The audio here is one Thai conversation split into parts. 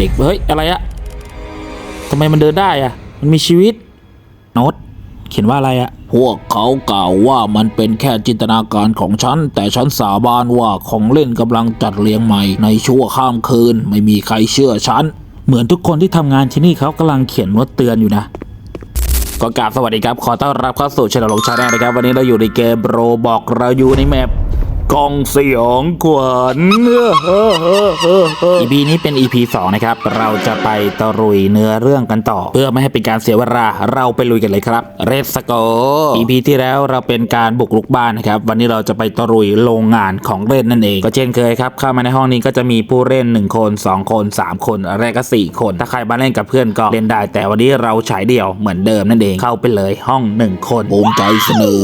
เด็กเฮ้ยอะไรอะทำไมมันเดินได้อะมันมีชีวิตโน้ตเขียนว่าอะไรอะพวกเขากล่าวว่ามันเป็นแค่จินตนาการของฉัน แต่ฉันสาบานว่าของเล่นกำลังจัดเรียงใหม่ ในชั่วข้ามคืน ไม่มีใครเชื่อฉัน เหมือนทุกคนที่ทำงานที่นี่เขากำลังเขียนโน้ตเตือนอยู่นะก็กราบสวัสดีครับ ขอต้อนรับเข้าสู่ช anel ลงชาแนลนะครับ วันนี้เราอยู่ในเกมโรบอกเราอยู่ในแมป กองสยองขวัญ EP นี้เป็น EP 2นะครับ เราจะไปตะรุยเนื้อเรื่องกันต่อ เพื่อไม่ให้เป็นการเสียเวลาเราไปลุยกันเลยครับ เรสโก EP ที่แล้วเราเป็นการบุกรุกบ้านนะครับ วันนี้เราจะไปตะรุยโรงงานของเล่นนั่นเอง ก็เช่นเคยครับเข้ามาในห้องนี้ก็จะมีผู้เล่น 1 คน 2 คน 3 คนอะไรก็ 4 คน ถ้าใครมาเล่นกับเพื่อนก็เล่นได้ แต่วันนี้เราฉายเดี่ยวเหมือนเดิมนั่นเองเข้าไปเลยห้อง 1 คนภูมิใจเสนอ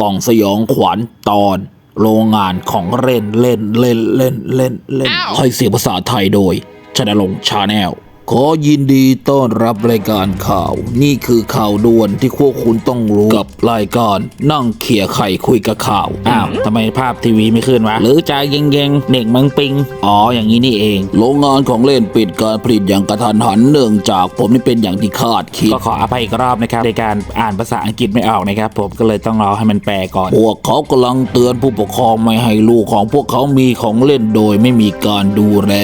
กล่องสยองขวัญตอน โรงงานของเล่นเล่นเล่นเล่นเล่นเล่นให้เสียงภาษาไทยโดยชนลงชาแนล ขอยินดีต้อนรับรายการข่าว นี่คือข่าวด่วนที่พวกคุณต้องรู้กับรายการนั่งเขี่ยไข่คุยกับข่าว อ้าวทำไมภาพทีวีไม่ขึ้นวะ หรือใจเย็งๆเด็กมังปิง อ๋ออย่างนี้นี่เอง โรงงานของเล่นปิดการผลิตอย่างกระทันหันเนื่องจากผมนี่เป็นอย่างที่คาดคิด ก็ขออภัยอีกรอบนะครับในการอ่านภาษาอังกฤษไม่ออกนะครับผมก็เลยต้องรอให้มันแปลก่อน พวกเขากำลังเตือนผู้ปกครองไม่ให้ลูกของพวกเขามีของเล่นโดยไม่มีการดูแล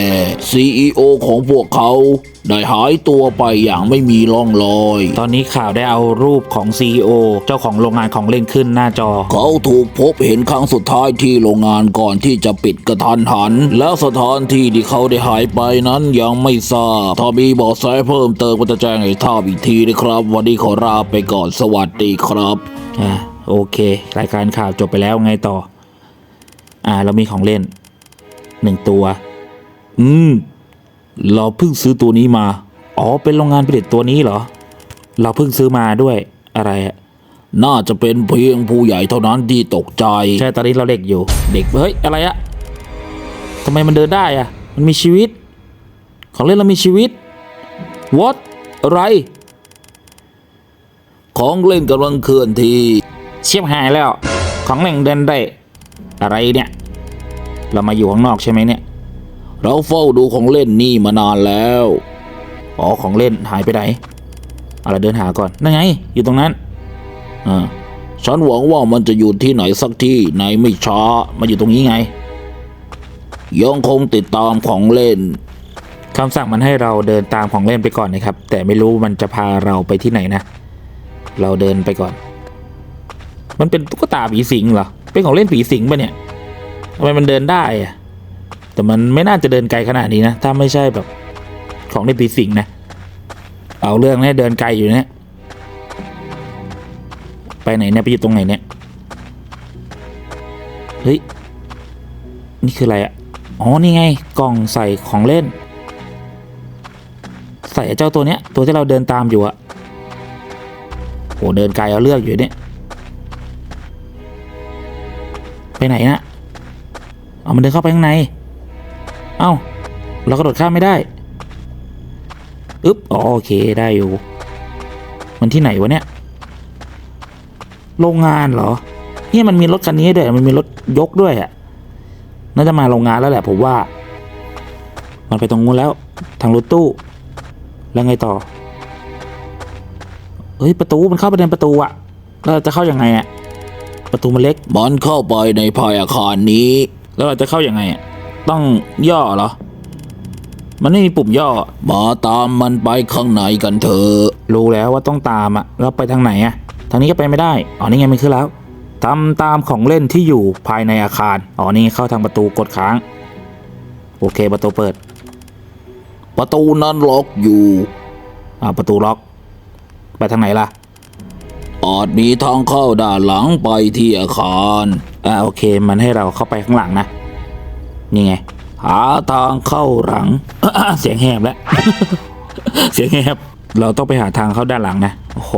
CEO ของพวกเขา ได้หายตัวไปอย่างไม่มีร่องรอย ตอนนี้ข่าวได้เอารูปของ CEO เจ้าของโรงงานของเล่นขึ้นหน้าจอ เขาถูกพบเห็นครั้งสุดท้ายที่โรงงานก่อนที่จะปิดกระทันหัน แล้วสถานที่ที่เขาได้หายไปนั้นยังไม่ทราบ ถ้ามีเบาะแสเพิ่มเติมก็จะแจ้งให้ทราบอีกทีนะครับ วันนี้ขอลาไปก่อนสวัสดีครับอ่าโอเค รายการข่าวจบไปแล้วไงต่อ อ่า เรามีของเล่นหนึ่งตัว อืม เราเพิ่งซื้อตัวนี้มา อ๋อ เป็นโรงงานผลิตตัวนี้เหรอ เราเพิ่งซื้อมาด้วยอะไรอะน่าจะเป็นเพียงผู้ใหญ่เท่านั้นที่ตกใจ ใช่ตอนนี้เราเด็กอยู่ เด็ก เฮ้ย อะไรอะทำไมมันเดินได้อะมันมีชีวิต ของเล่นเรามีชีวิต what อะไร ของเล่นกำลังเคลื่อนที่เชียบหายแล้ว ของเล่นเดินได้ อะไรเนี่ย เรามาอยู่ข้างนอกใช่ไหมเนี่ย เราเฝ้าดูของเล่นนี่มานานแล้ว อ๋อของเล่นหายไปไหนอาละเดินหาก่อน นั่นไง อยู่ตรงนั้น อ่า ฉันหวังว่ามันจะอยู่ที่ไหนสักที่ในไม่ช้ามาอยู่ตรงนี้ไง ยังคงติดตามของเล่นคำสั่งมันให้เราเดินตามของเล่นไปก่อนนะครับ แต่ไม่รู้มันจะพาเราไปที่ไหนนะ เราเดินไปก่อน มันเป็นตุ๊กตาผีสิงเหรอ เป็นของเล่นผีสิงปะเนี่ยทำไมมันเดินได้อะ แต่มันไม่น่าจะเดินไกลขนาดนี้นะ ถ้าไม่ใช่แบบของเล่นผีสิงนะ เอาเรื่องเนี่ยเดินไกลอยู่เนี่ย ไปไหนเนี่ย ไปอยู่ตรงไหนเนี่ย เฮ้ย นี่คืออะไรอะอ๋อ นี่ไง กล่องใส่ของเล่น ใส่เจ้าตัวเนี้ย ตัวที่เราเดินตามอยู่อะโห เดินไกลเอาเลือกอยู่เนี่ย ไปไหนนะเอามันเดินเข้าไปข้างใน เอ้า เรากระโดดข้ามไม่ได้ อึ๊บอ๋อโอเคได้อยู่ มันที่ไหนวะเนี่ย โรงงานเหรอ เนี่ยมันมีรถคันนี้ด้วย มันมีรถยกด้วยอะน่าจะมาโรงงานแล้วแหละผมว่า มันไปตรงนู้นแล้ว ทางรถตู้ แล้วไงต่อ เฮ้ยประตูมันเข้าไปในประตูอะแล้วเราจะเข้ายังไงอะประตูมันเล็ก มันเข้าไปในภายอาคารนี้ แล้วเราจะเข้ายังไงอะ ต้องย่อเหรอ มันไม่มีปุ่มย่อมาตามมันไปข้างในกันเถอะรู้แล้วว่าต้องตามอะแล้วไปทางไหนอะทางนี้ก็ไปไม่ได้อ๋อนี่ไงมันขึ้นแล้วทำตามของเล่นที่อยู่ภายในอาคารอ๋อนี่เข้าทางประตูกดค้าง โอเคประตูเปิด ประตูนั้นล็อกอยู่อ่าประตูล็อก ไปทางไหนล่ะอาจมีทางเข้าด้านหลังไปที่อาคาร อ่าโอเค มันให้เราเข้าไปข้างหลังนะ นี่ไง หาทางเข้าหลัง เสียงแหบแล้ว เสียงแหบ เราต้องไปหาทางเข้าด้านหลังนะ โอ้โห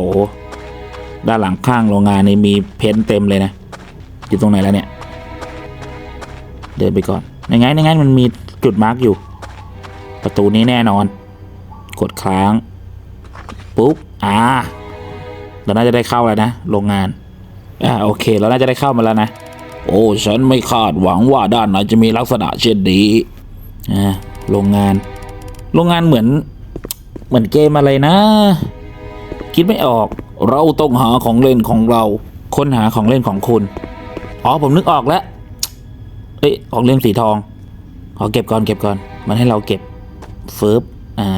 ด้านหลังข้างโรงงานนี่มีเพ้นเต็มเลยนะ อยู่ตรงไหนแล้วเนี่ย เดินไปก่อนยังไงยังไงมันมีจุดมาร์กอยู่ ประตูนี้แน่นอน กดค้าง ปุ๊บ อ่า เราน่าจะได้เข้าแล้วนะ โรงงาน อ่า โอเค เราน่าจะได้เข้ามาแล้วนะ โอ้ ฉันไม่คาดหวังว่าด้านไหนจะมีลักษณะเช่นนี้โรงงาน โรงงานเหมือน เหมือนเกมอะไรนะ คิดไม่ออก เราต้องหาของเล่นของเรา ค้นหาของเล่นของคุณ อ๋อ ผมนึกออกแล้ว เอ้ย ของเล่นสีทอง ขอเก็บก่อนเก็บก่อน มันให้เราเก็บฟึบอ่า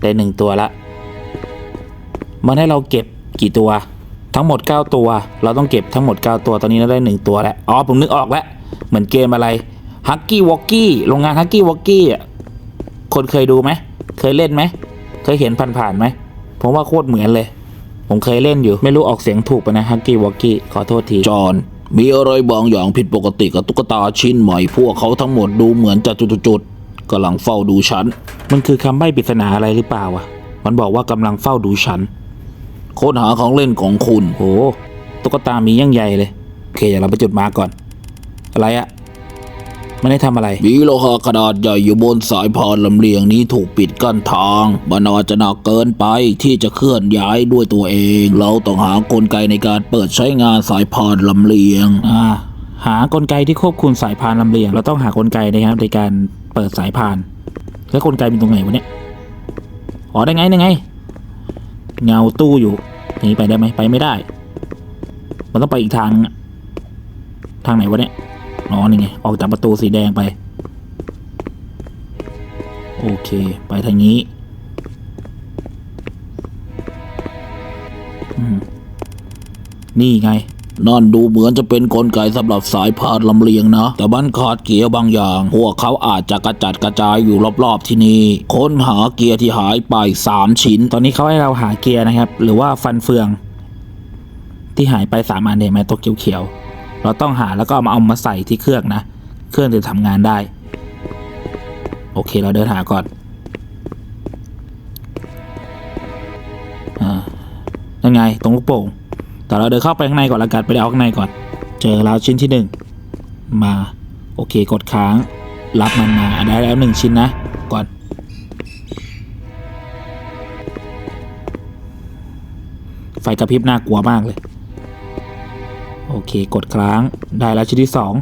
ได้หนึ่งตัวละ มันให้เราเก็บกี่ตัว ทั้งหมด 9 ตัว เราต้องเก็บทั้งหมด 9 ตัว ตอนนี้เราได้ 1 ตัวแล้ว อ๋อ ผมนึกออกแล้ว เหมือนเกมอะไร ฮักกี้วอกกี้ โรงงานฮักกี้วอกกี้อะ คนเคยดูไหม เคยเล่นไหม เคยเห็นผ่านๆไหม ผมว่าโคตรเหมือนเลย ผมเคยเล่นอยู่ ไม่รู้ออกเสียงถูกปะนะ ฮักกี้วอกกี้ ขอโทษที จอห์นมีอะไรบางอย่างผิดปกติกับตุ๊กตาชิ้นใหม่พวกเขาทั้งหมดดูเหมือนจะจุดๆๆกำลังเฝ้าดูฉัน มันคือคำใบ้ปริศนาอะไรหรือเปล่าวะ มันบอกว่ากำลังเฝ้าดูฉัน ค้นหาของเล่นของคุณโหตุ๊กตามียั่งใหญ่เลย โอเคเดี๋ยวเราไปจุดมาร์กก่อน อะไรอะไม่ได้ทำอะไร มีโลหะขนาดใหญ่อยู่บนสายพานลำเลียงนี้ถูกปิดกั้นทางมันอาจจะหนักเกินไปที่จะเคลื่อนย้ายด้วยตัวเอง เราต้องหากลไกในการเปิดใช้งานสายพานลำเลียง อ่า หากลไกที่ควบคุมสายพานลำเลียง เราต้องหากลไกนะครับในการเปิดสายพาน แล้วกลไกเป็นตรงไหนวะเนี่ย อ๋อได้ไงได้ไง เงาตู้อยู่อย่างนี้ไปได้ไหมไปไม่ได้ มันต้องไปอีกทางทางไหนวะเนี่ยอ๋อนี่ไงออกจากประตูสีแดงไป โอเค ไปทางนี้นี่ไง นั่นดูเหมือนจะเป็นกลไกสำหรับสายพานลำเลียงนะ แต่มันขาดเกียร์บางอย่าง พวกเขาอาจจะกระจัดกระจายอยู่รอบๆที่นี่ ค้นหาเกียร์ที่หายไปสามชิ้น ตอนนี้เขาให้เราหาเกียร์นะครับ หรือว่าฟันเฟือง ที่หายไปสามอันเห็นไหมตัวเขียวๆ เราต้องหาแล้วก็มาเอามาใส่ที่เครื่องนะ เครื่องจะทำงานได้ โอเคเราเดินหาก่อนอ่ายังไงตรงลูกโป่ง แต่เราเดินเข้าไปข้างในก่อนละกันไปเอาข้างในก่อน เจอแล้วชิ้นที่หนึ่งมาโอเคกดค้าง รับมันมาได้แล้วหนึ่งชิ้นนะก่อนไฟกระพริบน่ากลัวมากเลย โอเคกดค้างได้แล้วชิ้นที่สอง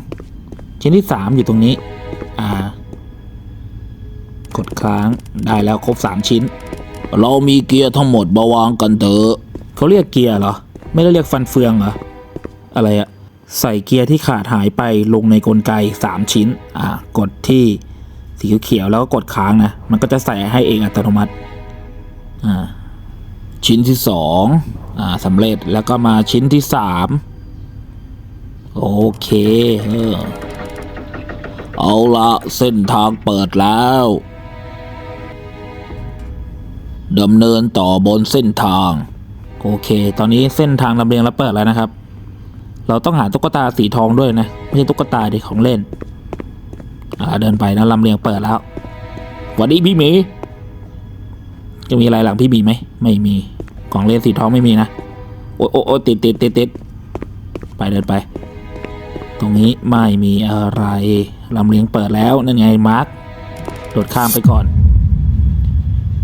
ชิ้นที่สามอยู่ตรงนี้อ่ากดค้างได้แล้วครบสามชิ้น เรามีเกียร์ทั้งหมดมาวางกันเถอะเขาเรียกเกียร์เหรอ ไม่ได้เรียกฟันเฟืองเหรอ อะไรอะใส่เกียร์ที่ขาดหายไปลงในกลไกสามชิ้น อ่ากดที่สีเขียวแล้วก็กดค้างนะ มันก็จะใส่ให้เองอัตโนมัติ อ่า ชิ้นที่สองอ่าสำเร็จแล้วก็มาชิ้นที่สามโอเคเออเอาละเส้นทางเปิดแล้วดำเนินต่อบนเส้นทาง โอเค ตอนนี้เส้นทางลำเลียงเราเปิดแล้วนะครับ เราต้องหาตุ๊กตาสีทองด้วยนะ ไม่ใช่ตุ๊กตาด็กของเล่น อ่าเดินไปนะลำเลียงเปิดแล้วหวันนี้พี่หมี จะมีอะไรหลังพี่หมีไหม ไม่มี ของเล่นสีทองไม่มีนะ โอ้โอ้โอ้ติดติดติดติดไปเดินไป ตรงนี้ไม่มีอะไรลำเลียงเปิดแล้วนั่นไงมาร์คโดดข้ามไปก่อน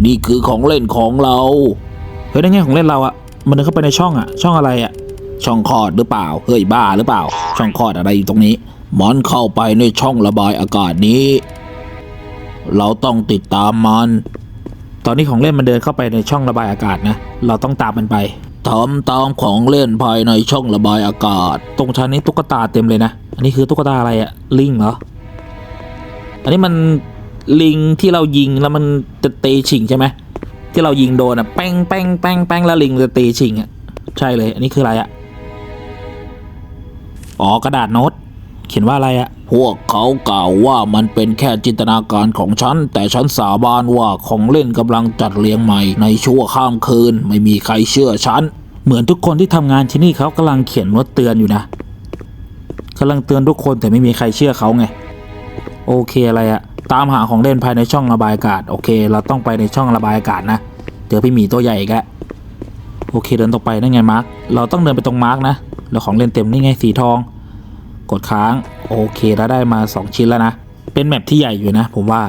นี่คือของเล่นของเรา เฮ้ยนั่นไงของเล่นเราอะ มันเดินเข้าไปในช่องอะช่องอะไรอะช่องคลอดหรือเปล่า เฮ้ยบ้าหรือเปล่า ช่องคลอดอะไรอยู่ตรงนี้ มันเข้าไปในช่องระบายอากาศนี้ เราต้องติดตามมัน ตอนนี้ของเล่นมันเดินเข้าไปในช่องระบายอากาศนะ เราต้องตามมันไปทำตามของเล่นภายในช่องระบายอากาศ ตรงชั้นนี้ตุ๊กตาเต็มเลยนะ อันนี้คือตุ๊กตาอะไรอะลิงเหรอ อันนี้มันลิงที่เรายิงแล้วมันจะเตีฉิงใช่ไหม ที่เรายิงโดนอะแป้งแป้งแป้งแป้งแล้วลิงจะตีฉิงอะใช่เลย อันนี้คืออะไรอะอ๋อกระดาษโน้ตเขียนว่าอะไรอะพวกเขากล่าวว่ามันเป็นแค่จินตนาการของฉัน แต่ฉันสาบานว่าของเล่นกำลังจัดเรียงใหม่ ในชั่วข้ามคืน ไม่มีใครเชื่อฉัน เหมือนทุกคนที่ทำงานที่นี่เขากำลังเขียนโน้ตเตือนอยู่นะกำลังเตือนทุกคนแต่ไม่มีใครเชื่อเขาไง โอเคอะไรอะ ตามหาของเล่นภายในช่องระบายอากาศ โอเค เราต้องไปในช่องระบายอากาศนะ เจอพี่หมีตัวใหญ่อีกแล้วโอเคเดินต่อไปนั่นไงมาร์คเราต้องเดินไปตรงมาร์คนะแล้วของเล่นเต็มนี่ไงสีทอง กดค้าง โอเคแล้วได้มาสองชิ้นแล้วนะ เป็นแมปที่ใหญ่อยู่นะ ผมว่า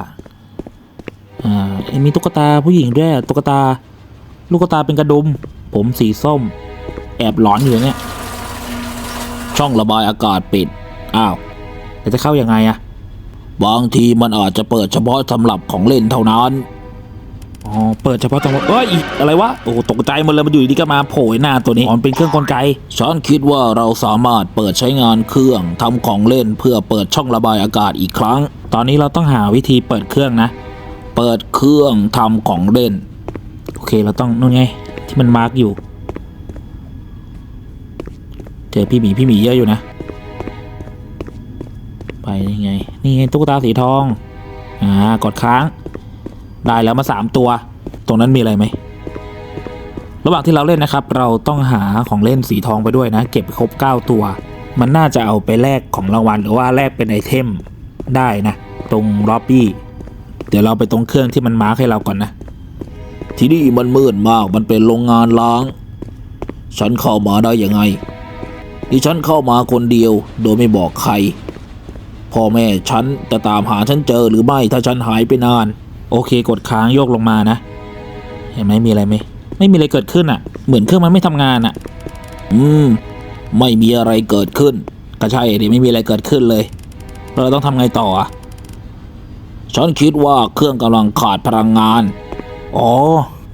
อ่ามีตุ๊กตาผู้หญิงด้วยตุ๊กตา ลูกตาเป็นกระดุม ผมสีส้ม แอบหลอนอยู่เนี่ย ช่องระบายอากาศปิด อ้าวจะเข้ายัางไงอะ บางทีมันอาจจะเปิดเฉพาะสำหรับของเล่นเท่านั้น อ๋อ เปิดเฉพาะตรงเอ้ยอีกอะไรวะ โอ้โหตกใจหมดเลยมันอยู่ดีๆก็มาโผล่หน้าตัวนี้อ๋อมันเป็นเครื่องกลไก ฉันคิดว่าเราสามารถเปิดใช้งานเครื่องทำของเล่นเพื่อเปิดช่องระบายอากาศอีกครั้ง ตอนนี้เราต้องหาวิธีเปิดเครื่องนะ เปิดเครื่องทำของเล่น โอเคเราต้องนู่นไง ที่มันมาร์กอยู่ เจอพี่หมีพี่หมีเยอะอยู่นะ ไปยังไง นี่ไงตุ๊กตาสีทอง อ่ากดค้าง ได้แล้วมาสามตัว ตรงนั้นมีอะไรไหม ระหว่างที่เราเล่นนะครับ เราต้องหาของเล่นสีทองไปด้วยนะ เก็บครบ9ตัว มันน่าจะเอาไปแลกของรางวัลหรือว่าแลกเป็นไอเทมได้นะ ตรงล็อบบี้ เดี๋ยวเราไปตรงเครื่องที่มันมาร์คให้เราก่อนนะ ที่นี่มันมืดมาก มันเป็นโรงงานล้าง ฉันเข้ามาได้ยังไงนี่ฉันเข้ามาคนเดียวโดยไม่บอกใคร พ่อแม่ฉันจะตามหาฉันเจอหรือไม่ถ้าฉันหายไปนาน โอเคกดค้างโยกลงมานะ เห็นไหมมีอะไรไหมไม่มีอะไรเกิดขึ้นอะ เหมือนเครื่องมันไม่ทำงานอะ อืม ไม่มีอะไรเกิดขึ้นก็ใช่ดิไม่มีอะไรเกิดขึ้นเลย เราต้องทำไงต่ออะฉันคิดว่าเครื่องกำลังขาดพลังงาน อ๋อ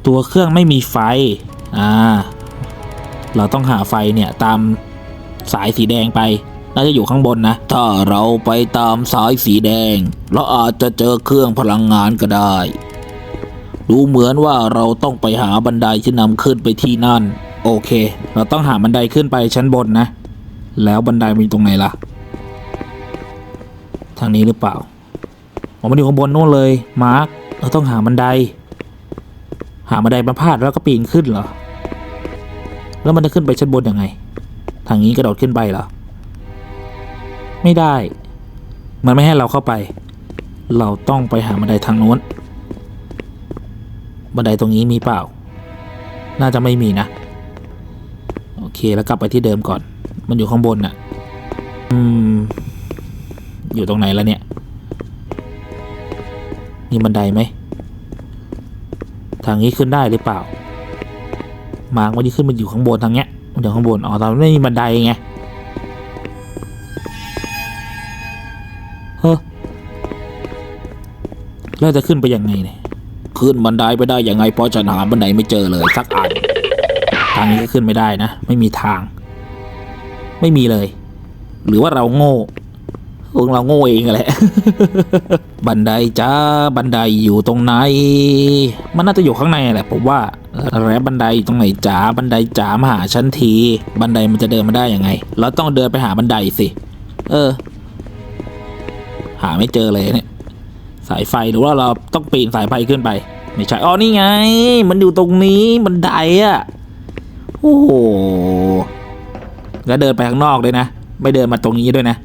ตัวเครื่องไม่มีไฟ อ่า เราต้องหาไฟเนี่ยตามสายสีแดงไป น่าจะอยู่ข้างบนนะ ถ้าเราไปตามสายสีแดง เราอาจจะเจอเครื่องพลังงานก็ได้ ดูเหมือนว่าเราต้องไปหาบันไดที่นำขึ้นไปที่นั่น โอเค เราต้องหาบันไดขึ้นไปชั้นบนนะ แล้วบันไดมีตรงไหนล่ะ ทางนี้หรือเปล่าอ๋อมันอยู่ข้างบนนู่นเลย มาร์ค เราต้องหาบันได หาบันไดมาพาดแล้วก็ปีนขึ้นเหรอ แล้วมันจะขึ้นไปชั้นบนยังไง ทางนี้กระโดดขึ้นไปเหรอ ไม่ได้ มันไม่ให้เราเข้าไป เราต้องไปหาบันไดทางโน้น บันไดตรงนี้มีเปล่า น่าจะไม่มีนะ โอเคแล้วกลับไปที่เดิมก่อน มันอยู่ข้างบนน่ะ อืม อยู่ตรงไหนแล้วเนี่ย นี่บันไดไหม ทางนี้ขึ้นได้หรือเปล่า มาร์กวันนี้ขึ้นมันอยู่ข้างบนทางเนี้ยมันอยู่ข้างบน อ๋อตอนนนไม่มีบันไดไง เฮ้อแล้วจะขึ้นไปยังไงเนี่ยขึ้นบันไดไปได้ยังไงเพราะฉันหาบันไดไม่เจอเลยสักอันทางนี้ก็ขึ้นไม่ได้นะ ไม่มีทาง ไม่มีเลย หรือว่าเราโง่พวกเราโง่เองแหละ บันไดจ้าบันไดอยู่ตรงไหน มันน่าจะอยู่ข้างในแหละผมว่าแล้วบันไดอยู่ตรงไหนจ๋าบันไดจ๋ามาหาฉันที บันไดมันจะเดินมาได้ยังไง เราต้องเดินไปหาบันไดสิ เออ หาไม่เจอเลยเนี่ยสายไฟหรือว่าเราต้องปีนสายไฟขึ้นไป ไม่ใช่อ๋อนี่ไง มันอยู่ตรงนี้บันไดอะโอ้โหแล้วเดินไปข้างนอกด้วยนะ ไม่เดินมาตรงนี้ด้วยนะ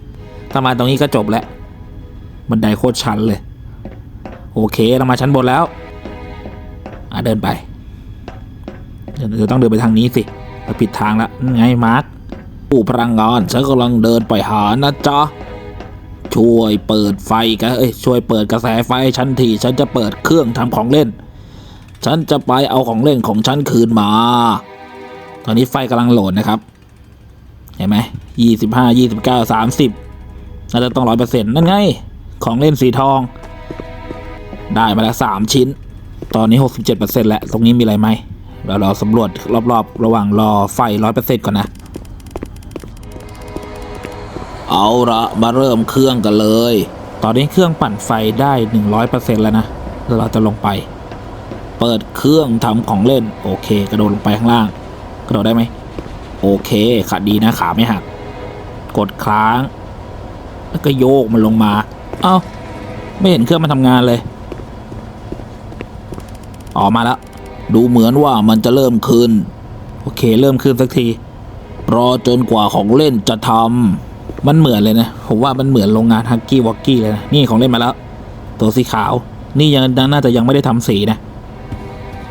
ถ้ามาตรงนี้ก็จบแล้วบันไดโคตรชันเลย โอเคเรามาชั้นบนแล้วอะเดินไปเดี๋ยวต้องเดินไปทางนี้สิเราผิดทางแล้วไงมาร์คผู้พลังงานฉันกำลังเดินไปหานะจ๊ะ ช่วยเปิดไฟกันเอ้ยช่วยเปิดกระแสไฟฉันที ฉันจะเปิดเครื่องทำของเล่น ฉันจะไปเอาของเล่นของฉันคืนมา ตอนนี้ไฟกำลังโหลดนะครับ เห็นไหมยี่สิบห้ายี่สิบเก้าสามสิบน่าจะต้องร้อยเปอร์เซ็นต์นั่นไง ของเล่นสีทอง ได้มาแล้วสามชิ้น ตอนนี้หกสิบเจ็ดเปอร์เซ็นต์แล้ว ตรงนี้มีอะไรไหมเราเราสำรวจรอบๆ ระหว่างรอไฟร้อยเปอร์เซ็นต์ก่อนนะ เอาละมาเริ่มเครื่องกันเลย ตอนนี้เครื่องปั่นไฟได้หนึ่งร้อยเปอร์เซ็นต์แล้วนะเราจะลงไป เปิดเครื่องทำของเล่น โอเค กระโดดลงไปข้างล่าง กระโดดได้ไหม โอเคขาดีนะขาไม่หัก กดค้าง แล้วก็โยกมันลงมา เอ้า ไม่เห็นเครื่องมันทำงานเลย ออกมาแล้ว ดูเหมือนว่ามันจะเริ่มขึ้น โอเค เริ่มขึ้นสักที รอจนกว่าของเล่นจะทำ มันเหมือนเลยนะ ผมว่ามันเหมือนโรงงานฮักกี้วอกกี้เลยนะนี่ของเล่นมาแล้ว ตัวสีขาว นี่ยังน่าจะยังไม่ได้ทำสีนะ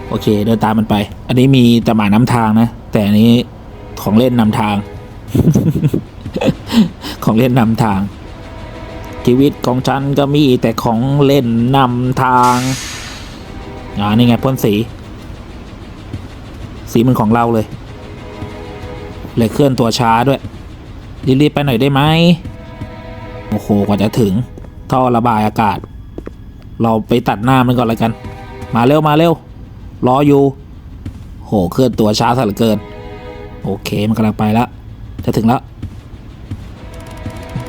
โอเค เดินตามมันไป อันนี้มีแต่หมาน้ำทางนะ แต่อันนี้ของเล่นนำทาง ของเล่นนำทาง ชีวิตของฉันก็มีแต่ของเล่นนำทางอ่านี่ไงพ่นสี สีมันของเราเลย เลยเคลื่อนตัวช้าด้วย รีบๆไปหน่อยได้ไหมโอ้โหกว่าจะถึงท่อระบายอากาศ เราไปตัดหน้ามันก่อนล้วกัน มาเร็วมาเร็วรออยู่ โหเคลื่อนตัวช้าซะเหลือเกิน โอเคมันกำลังไปแล้วจะถึงแล้ว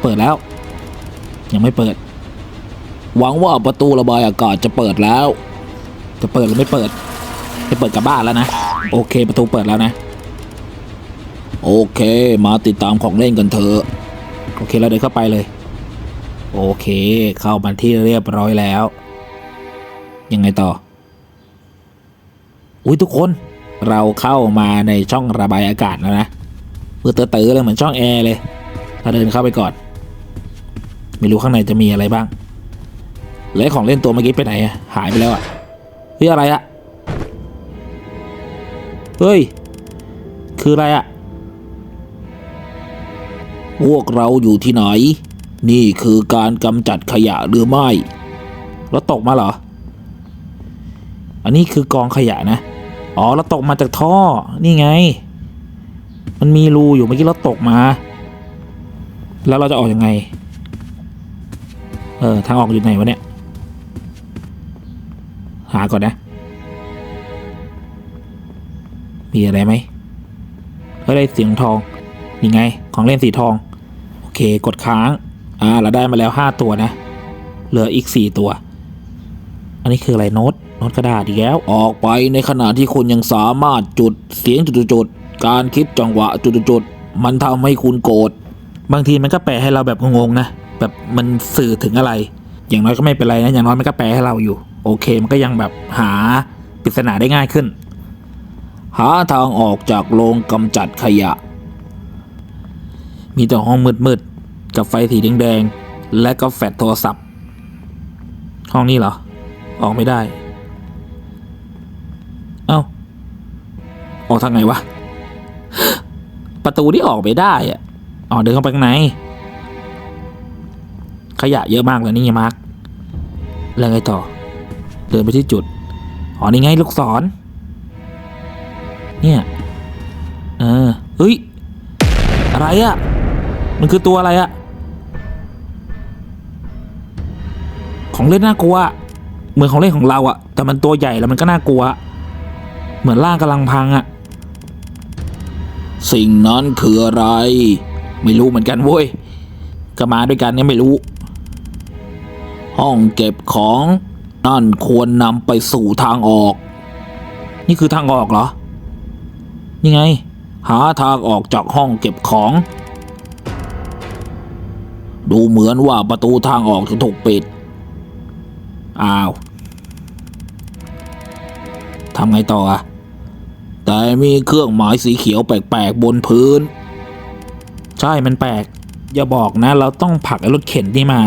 เปิดแล้ว ยังไม่เปิด หวังว่าประตูระบายอากาศจะเปิดแล้ว จะเปิดหรือไม่เปิดไม่เปิดกับบ้านแล้วนะ โอเคประตูเปิดแล้วนะ โอเค มาติดตามของเล่นกันเถอะโอเคเราเดินเข้าไปเลย โอเค เข้ามาที่เรียบร้อยแล้ว ยังไงต่อ อุ้ยทุกคนเราเข้ามาในช่องระบายอากาศแล้วนะเพื่อเตอๆเลยเหมือนช่องแอร์เลยเราเดินเข้าไปก่อน ไม่รู้ข้างในจะมีอะไรบ้างแล้วของเล่นตัวเมื่อกี้ไปไหนอะหายไปแล้วอะเฮ้ยอะไรอะเฮ้ย คืออะไรอะ พวกเราอยู่ที่ไหน นี่คือการกำจัดขยะหรือไม่รถตกมาเหรอ อันนี้คือกองขยะนะ อ๋อเราตกมาจากท่อ นี่ไง มันมีรูอยู่เมื่อกี้เราตกมา แล้วเราจะออกยังไง เออทางออกอยู่ไหนวะเนี่ย หาก่อนนะ มีอะไรไหมเฮ้ยได้เสียงทอง นี่ไง ของเล่นสีทอง กดค้าง อ่า เราได้มาแล้วห้าตัวนะ เหลืออีกสี่ตัว อันนี้คืออะไรโน้ตโน้ตกระดาษอีกแล้ว ออกไปในขณะที่คุณยังสามารถจุดเสียงจุดๆๆการคิดจังหวะจุดๆๆมันทำให้คุณโกรธ บางทีมันก็แปลให้เราแบบงงๆนะ แบบมันสื่อถึงอะไร อย่างน้อยก็ไม่เป็นไรนะ อย่างน้อยมันก็แปลให้เราอยู่ โอเค มันก็ยังแบบหาปริศนาได้ง่ายขึ้น หาทางออกจากโรงกำจัดขยะ มีแต่ห้องมืดๆ กับไฟสีแดงๆและก็แฟลชโทรศัพท์ ห้องนี้เหรอ ออกไม่ได้ เอ้า ออกทางไหนวะ ประตูที่ออกไม่ได้อะอ๋อเดินเข้าไปข้างใน ขยะเยอะมากเลยนี่ไงมาร์คแล้วไงต่อ เดินไปที่จุด อ๋อนี่ไงลูกศร เนี่ย เออ เฮ้ย อะไรอะมันคือตัวอะไรอะ ของเล่นน่ากลัว เหมือนของเล่นของเราอะแต่มันตัวใหญ่แล้วมันก็น่ากลัว เหมือนร่างกำลังพังอะสิ่งนั้นคืออะไร ไม่รู้เหมือนกันเว้ยก็มาด้วยกันเนี่ยไม่รู้ ห้องเก็บของนั่นควรนำไปสู่ทางออก นี่คือทางออกเหรอนี่ไง หาทางออกจากห้องเก็บของ ดูเหมือนว่าประตูทางออกจะถูกปิด อ้าวทำไงต่ออะแต่มีเครื่องหมายสีเขียวแปลกๆบนพื้น ใช่มันแปลก อย่าบอกนะ เราต้องผลักรถเข็นนี่มา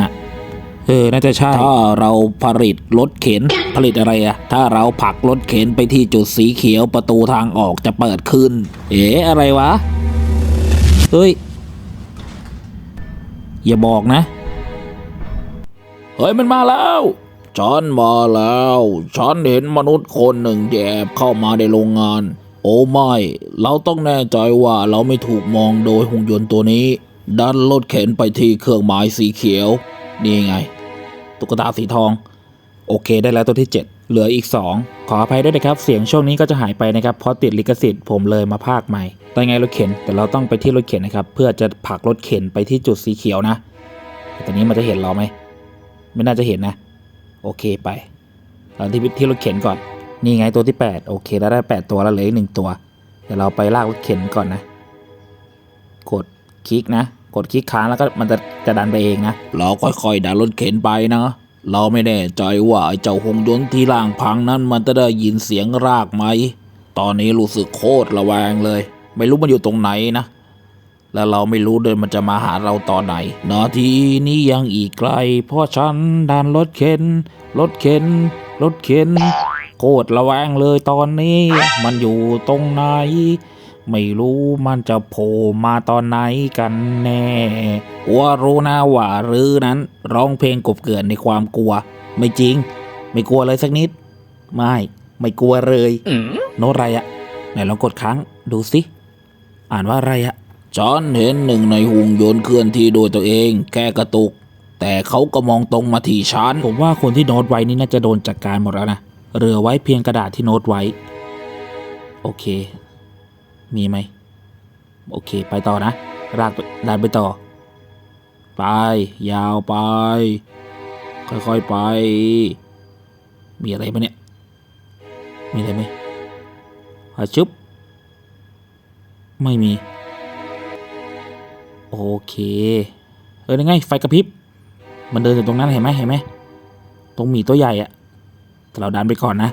เออ น่าจะใช่ ถ้าเราผลิตรถเข็นผลิตอะไรอะถ้าเราผลักรถเข็นไปที่จุดสีเขียวประตูทางออกจะเปิดขึ้น เอ๋อะไรวะ เฮ้ย อย่าบอกนะ เฮ้ย มันมาแล้ว ฉันมาแล้ว ฉันเห็นมนุษย์คนหนึ่งแอบเข้ามาในโรงงาน โอ้ไม่ เราต้องแน่ใจว่าเราไม่ถูกมองโดยหุ่นยนต์ตัวนี้ ดันรถเข็นไปที่เครื่องหมายสีเขียว นี่ไง ตุ๊กตาสีทอง โอเคได้แล้วตัวที่ 7 เหลืออีก 2 ขออภัยด้วยนะครับ เสียงช่วงนี้ก็จะหายไปนะครับเพราะติดลิขสิทธิ์ผมเลยมาภาคใหม่ได้ไงรถเข็น แต่เราต้องไปที่รถเข็นนะครับ เพื่อจะผลักรถเข็นไปที่จุดสีเขียวนะแต่ตอนนี้มันจะเห็นเราไหม ไม่น่าจะเห็นนะ โอเคไปเราที่ที่รถเข็นก่อน นี่ไงตัวที่ 8 โอเค แล้วได้ 8 ตัวแล้วเหลืออีกหนึ่งตัว เดี๋ยวเราไปลากรถเข็นก่อนนะ กดคลิกนะ กดคลิกค้างแล้วก็มันจะจะดันไปเองนะ เราค่อยๆดันรถเข็นไปนะ เราไม่แน่ใจว่าไอ้เจ้าหงยนต์ที่ล่างพังนั้นมันจะได้ยินเสียงรากไหม ตอนนี้รู้สึกโคตรระแวงเลย ไม่รู้มันอยู่ตรงไหนนะ แล้วเราไม่รู้เลยมันจะมาหาเราตอนไหน นาทีนี้ยังอีกไกล เพราะฉันดันรถเข็น รถเข็น รถเข็น โคตรระแวงเลยตอนนี้ มันอยู่ตรงไหน ไม่รู้มันจะโผล่มาตอนไหนกันแน่ว่ารู้นะว่าหรือนั้น ร้องเพลงกบเกลื่อนในความกลัว ไม่จริง ไม่กลัวเลยสักนิด ไม่ ไม่กลัวเลย โน้ตอะไรอะไหนลองกดค้างดูสิ อ่านว่าอะไรอะ ฉันเห็นหนึ่งในหุ่นยนต์เคลื่อนที่โดยตัวเอง แค่กระตุก แต่เขาก็มองตรงมาที่ฉัน ผมว่าคนที่โน้ตไว้นี่น่าจะโดนจัดการหมดแล้วนะเหลือไว้เพียงกระดาษที่โน้ตไว้ โอเค มีไหม โอเค ไปต่อนะรากดันไปต่อ ไป ยาวไป ค่อยๆไป มีอะไรปะเนี่ย มีอะไรไหมอาชุบ ไม่มี โอเค เออยังไงไฟกระพริบ มันเดินอยู่ตรงนั้นเห็นไหมเห็นไหม ตรงหมีตัวใหญ่อะแต่เราดันไปก่อนนะ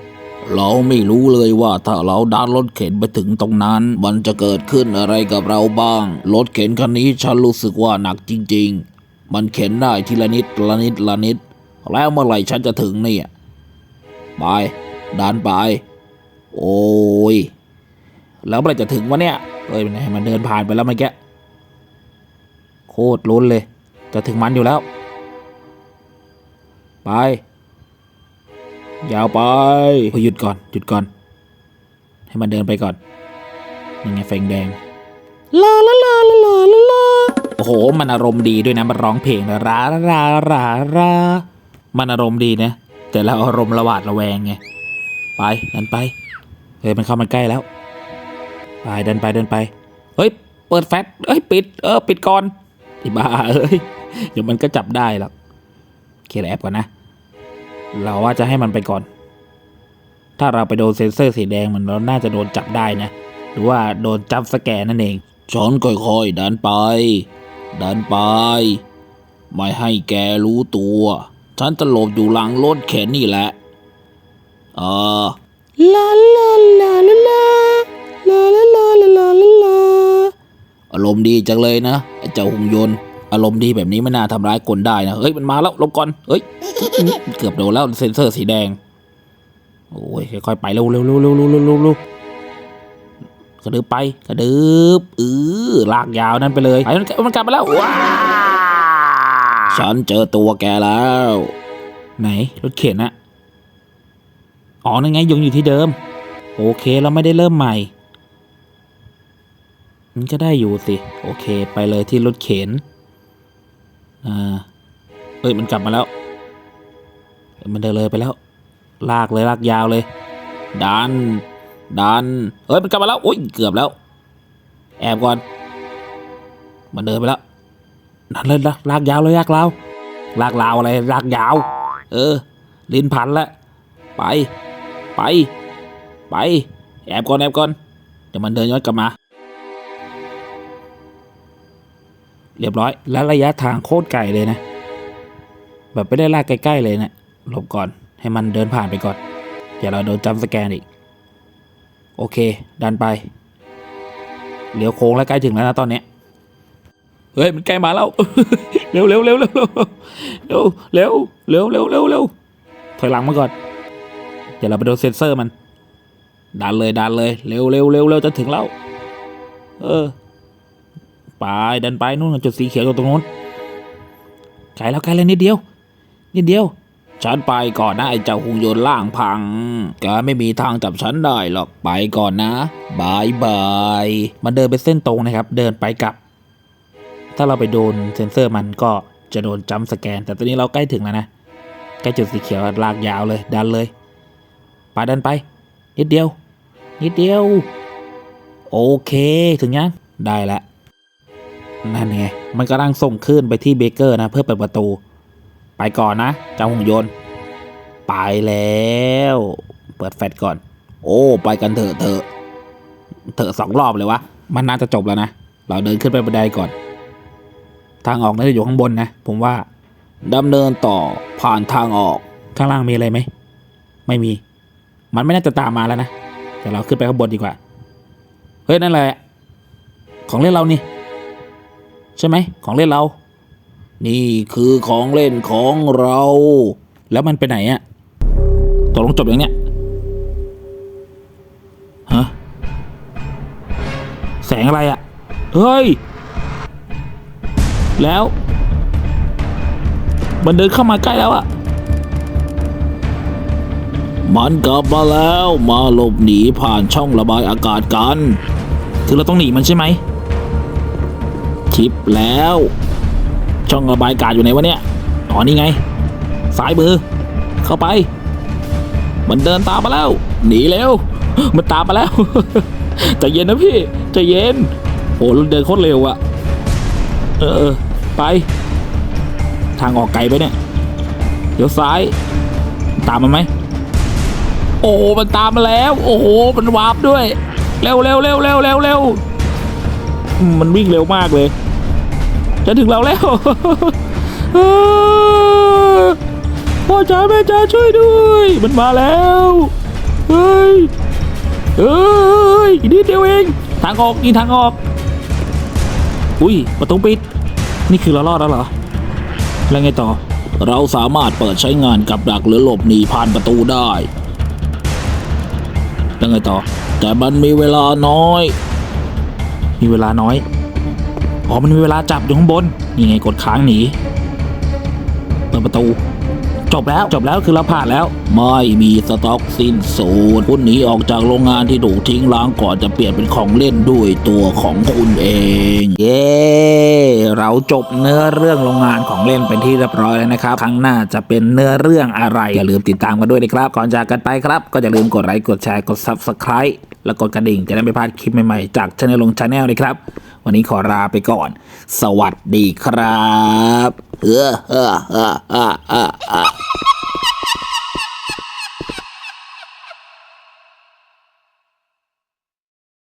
เราไม่รู้เลยว่าถ้าเราดันรถเข็นไปถึงตรงนั้น มันจะเกิดขึ้นอะไรกับเราบ้าง รถเข็นคันนี้ฉันรู้สึกว่าหนักจริง ๆ มันเข็นได้ทีละนิดละนิดละนิด แล้วเมื่อไหร่ฉันจะถึงเนี่ย ไป ดันไป โอ้ย แล้วเมื่อไหร่จะถึงวะเนี่ยเอ้ยมันมันเดินผ่านไปแล้วเมื่อกี้ โคตรลุ้นเลย จะถึงมันอยู่แล้ว ไป ยาวไปโอ้ยหยุดก่อน หยุดก่อน ให้มันเดินไปก่อนยังไงแฟงแดงลาลาลาลาลาลาโอ้โห มันอารมณ์ดีด้วยนะ มันร้องเพลงนะรารารารามันอารมณ์ดีนะ แต่เราอารมณ์ระหวาดระแวงไง ไปดันไป เฮ้ย มันเข้ามาใกล้แล้ว ไปเดินไปเดินไป เฮ้ย เปิดแฟลชเฮ้ย ปิด เออ ปิดก่อน ไอ้บ้าเอ้ย เดี๋ยวมันก็จับได้หรอกเคลียร์แอปก่อนนะ เราว่าจะให้มันไปก่อน ถ้าเราไปโดนเซ็นเซอร์สีแดงมันเราน่าจะโดนจับได้นะ หรือว่าโดนจับสแกนนั่นเองฉันค่อยๆดันไป ดันไป ไม่ให้แกรู้ตัว ฉันจะหลบอยู่หลังรถเข็นนี่แหละเออลาลาลาลาลาลาลาลาลาลาลา อารมณ์ดีจังเลยนะไอเจ้าหุ่นยนต์ อารมณ์ดีแบบนี้ไม่น่าทำร้ายคนได้นะ เฮ้ยมันมาแล้วลบก่อน เฮ้ย เกือบโดนแล้วเซนเซอร์สีแดง โอ้ยค่อยๆไปเร็วเร็วเร็วเร็วเเร็วเร็กระดึบไปกระดึบเออลากยาวนั่นไปเลยไปมันกลับมาแล้วว้าฉันเจอตัวแกแล้ว ไหนรถเข็นอะอ๋อนั่นไงยังอยู่ที่เดิม โอเคเราไม่ได้เริ่มใหม่ มันก็ได้อยู่สิ โอเค ไปเลยที่รถเข็นอ่าเอ้ยมันกลับมาแล้ว มันเดินเลยไปแล้ว ลากเลยลากยาวเลย ดัน ดัน เอ้ยมันกลับมาแล้วโอ้ยเกือบแล้ว แอบก่อน มันเดินไปแล้วดันเลยลากลากยาวเลยลากลาวลากลาวอะไรลากยาว เออ ลิ้นพันแล้วไป ไป ไป แอบก่อนแอบก่อนเดี๋ยวมันเดินย้อนกลับมา เรียบร้อย แล้วระยะทางโคตรไกลเลยนะ แบบไม่ได้ลากใกล้ๆเลยนะหลบก่อนให้มันเดินผ่านไปก่อนเดี๋ยวเราโดนจำสแกนอีก โอเค ดันไปเลี้ยวโค้งแล้วใกล้ถึงแล้วนะตอนเนี้ยเฮ้ยมันใกล้มาแล้วเร็วเร็วเร็วเร็วเร็วเร็วเร็วเร็วเร็วเร็วเร็วถอยหลังมาก่อนเดี๋ยวเราไปโดนเซ็นเซอร์มันดันเลยดันเลยเร็วเร็วเร็วเร็วจะถึงแล้ว เออ ไปดันไปนู่นจุดสีเขียวอยู่ตรงนู้นไกลแล้วไกลเลยนิดเดียวนิดเดียว ฉันไปก่อนนะไอ้เจ้าหุ่นยนต์ล่างพังแกไม่มีทางจับฉันได้หรอกไปก่อนนะบายบายมันเดินไปเส้นตรงนะครับ เดินไปกลับ ถ้าเราไปโดนเซ็นเซอร์มันก็จะโดนจัมสแกน แต่ตอนนี้เราใกล้ถึงแล้วนะใกล้จุดสีเขียวลากยาวเลย ดันเลยไปดันไป นิดเดียว นิดเดียว โอเคถึงยังได้ละ นั่นไงมันกำลังส่งขึ้นไปที่เบเกอร์นะเพื่อเปิดประตู ไปก่อนนะเจ้าหุ่นยนต์ ไปแล้ว เปิดแฟลชก่อน โอ้ ไปกันเถอะเถอะเถอะสองรอบเลยวะ มันน่าจะจบแล้วนะ เราเดินขึ้นไปบันไดก่อน ทางออกน่าจะอยู่ข้างบนนะ ผมว่าดำเนินต่อผ่านทางออกข้างล่างมีอะไรไหม ไม่มี มันไม่น่าจะตามมาแล้วนะ แต่เราขึ้นไปข้างบนดีกว่า เฮ้ย นั่นแหละของเล่นเรานี่ ใช่ไหมของเล่นเรา นี่คือของเล่นของเรา แล้วมันไปไหนอะตกลงจบอย่างเนี้ยฮะแสงอะไรอะเฮ้ย แล้ว มันเดินเข้ามาใกล้แล้วอะมันกลับมาแล้วมาหลบหนีผ่านช่องระบายอากาศกัน คือเราต้องหนีมันใช่ไหม ชิปแล้ว ช่องระบายอากาศอยู่ไหนวะเนี่ยอ๋อนี่ไงซ้ายมือ เข้าไป มันเดินตามมาแล้ว หนีแล้ว มันตามมาแล้วใจเย็นนะพี่ใจเย็นโอ้เราเดินโคตรเร็วอะเออไป ทางออกไกลไปเนี่ยเดี๋ยวซ้าย ตามมันไหมโอ้มันตามมาแล้ว โอ้โหมันวาร์ปด้วย เร็วเร็วเร็วเร็วเร็วเร็วมันวิ่งเร็วมากเลย จะถึงเราแล้วพ่อจ๋าแม่จ๋าช่วยด้วย มันมาแล้วเฮ้ยเฮ้ยอีกนิดเดียวเองทางออกนี่ทางออก อุ้ยประตูปิด นี่คือเรารอดแล้วเหรอแล้วไงต่อ เราสามารถเปิดใช้งานกับดักหรือหลบหนีผ่านประตูได้แล้วไงต่อ แต่มันมีเวลาน้อย มีเวลาน้อย อ๋อมันมีเวลาจับอยู่ข้างบนนี่ไงกดค้างหนีเปิดประตู จบแล้วจบแล้วคือเราผ่านแล้ว ไม่มีสต็อกสิ้นสูญคุณหนีออกจากโรงงานที่ถูกทิ้งล้างก่อนจะเปลี่ยนเป็นของเล่นด้วยตัวของคุณเอง เย้เราจบเนื้อเรื่องโรงงานของเล่นเป็นที่เรียบร้อยแล้วนะครับ ครั้งหน้าจะเป็นเนื้อเรื่องอะไรอย่าลืมติดตามกันด้วยนะครับ ก่อนจากกันไปครับ ก็อย่าลืมกดไลค์กดแชร์กด Subscribe และกดกระดิ่งจะได้ไม่พลาดคลิปใหม่ๆ จากช anel ลงชาแนลยครับ วันนี้ขอลาไปก่อน สวัสดีครับ เออเออเออเออเออ